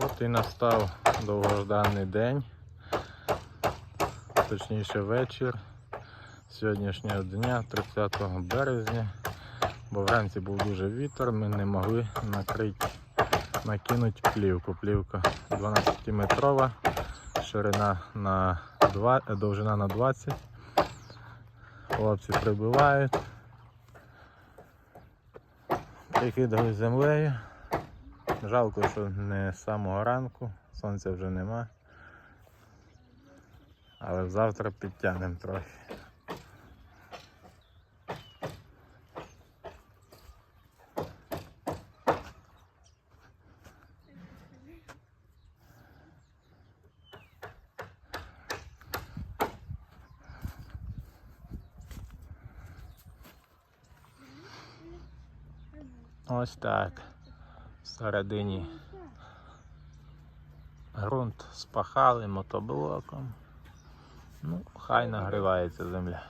От і настав довгожданий день, точніше вечір сьогоднішнього дня, 30 березня. Бо вранці був дуже вітер, ми не могли накрити, накинути плівку. Плівка 12-метрова, ширина на 2, довжина на 20. Хлопці прибивають. Прикидали землею. Жалко, що не з самого ранку, сонця вже нема. Але завтра підтягнемо трохи. Ось так. Всередині ґрунт спахали мотоблоком. Ну, хай нагрівається земля.